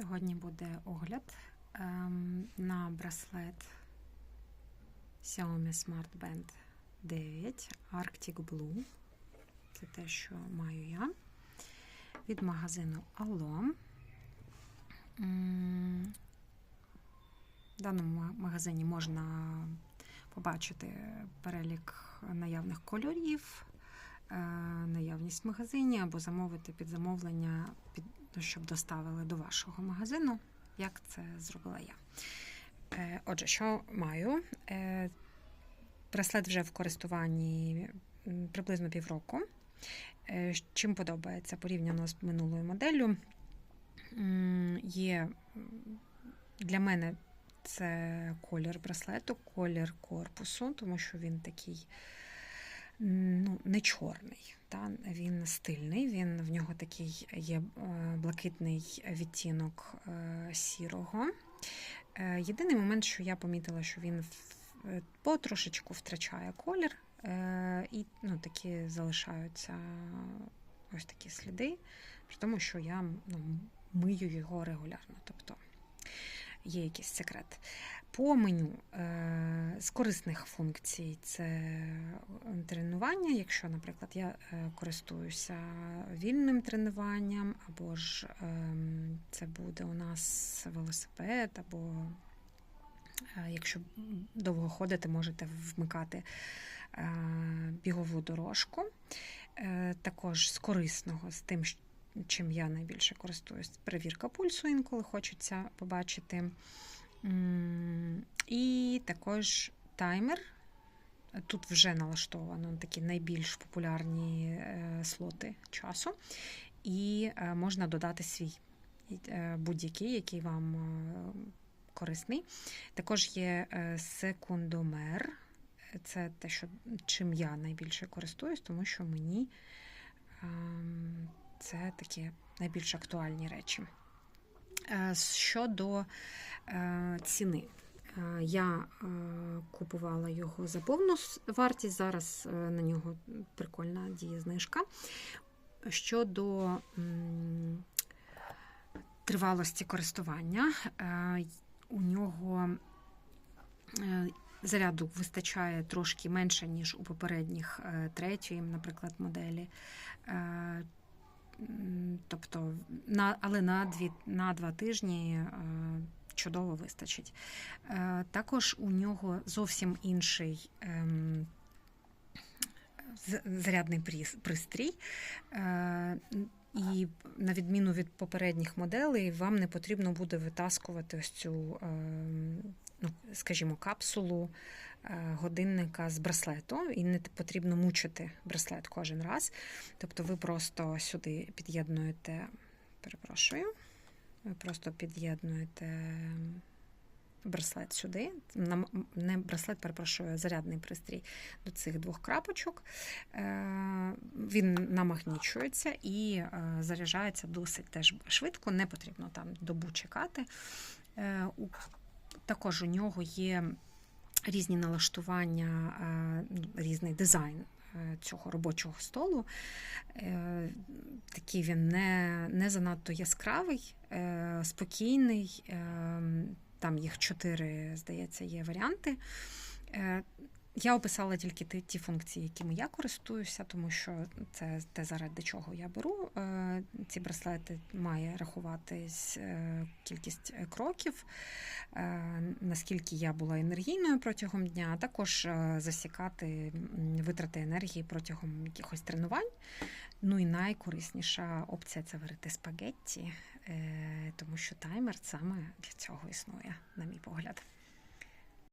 Сьогодні буде огляд ем, на браслет Xiaomi Smart Band 9 Arctic Blue. Це те, що маю я. Від магазину Allo. В даному магазині можна побачити перелік наявних кольорів, е, наявність в магазині або замовити під замовлення, під, щоб доставили до вашого магазину, як це зробила я. Е, Отже, що маю? Е, Браслет вже в користуванні приблизно півроку. Е, Чим подобається порівняно з минулою моделлю. Є для мене це колір браслету, колір корпусу, тому що він такий ну, не чорний. Та? Він стильний, він, в нього такий є е, блакитний відтінок е, сірого. Е, Єдиний момент, що я помітила, що він потрошечку втрачає колір, і ну, такі залишаються ось такі сліди, при тому, що я ну, мию його регулярно. Тобто є якийсь секрет. По меню е, з корисних функцій це тренування. Якщо, наприклад, я е, користуюся вільним тренуванням, або ж ем, це буде у нас велосипед, або е, якщо довго ходите, можете вмикати е, бігову дорожку. Е, Також з корисного, з тим, щ- чим я найбільше користуюсь, перевірка пульсу інколи хочеться побачити. І також таймер. Тут вже налаштовано такі найбільш популярні е, слоти часу, і е, можна додати свій е, будь-який, який вам корисний. Також є секундомер. Це те, що, чим я найбільше користуюсь, тому що мені ем, це такі найбільш актуальні речі. Е, Щодо е, ціни. Е, Я купувала його за повну вартість, зараз на нього прикольна діє знижка. Щодо тривалості користування, у нього заряду вистачає трошки менше, ніж у попередніх третьої, наприклад, моделі. Тобто, на, але на, дві, на два тижні е, чудово вистачить. Е, Також у нього зовсім інший ем, зарядний пристрій. Е, І на відміну від попередніх моделей, вам не потрібно буде витаскувати ось цю, ем, ну, скажімо, капсулу годинника з браслету, і не потрібно мучити браслет кожен раз. Тобто ви просто сюди під'єднуєте, перепрошую, ви просто під'єднуєте браслет сюди, не браслет, перепрошую, зарядний пристрій до цих двох крапочок. Е, Він намагнічується і е, заряджається досить теж швидко, не потрібно там добу чекати. Е, Також у нього є різні налаштування, е, різний дизайн е, цього робочого столу. Е, Такий він не, не занадто яскравий, спокійний. Там їх чотири, здається, є варіанти. Я описала тільки ті, ті функції, якими я користуюся, тому що це те, заради чого я беру. Е, Ці браслети має рахуватись е, кількість е, кроків, наскільки я була енергійною протягом дня, а також засікати витрати енергії протягом якихось тренувань. Ну і найкорисніша опція це варити спагетті, тому що таймер саме для цього існує, на мій погляд.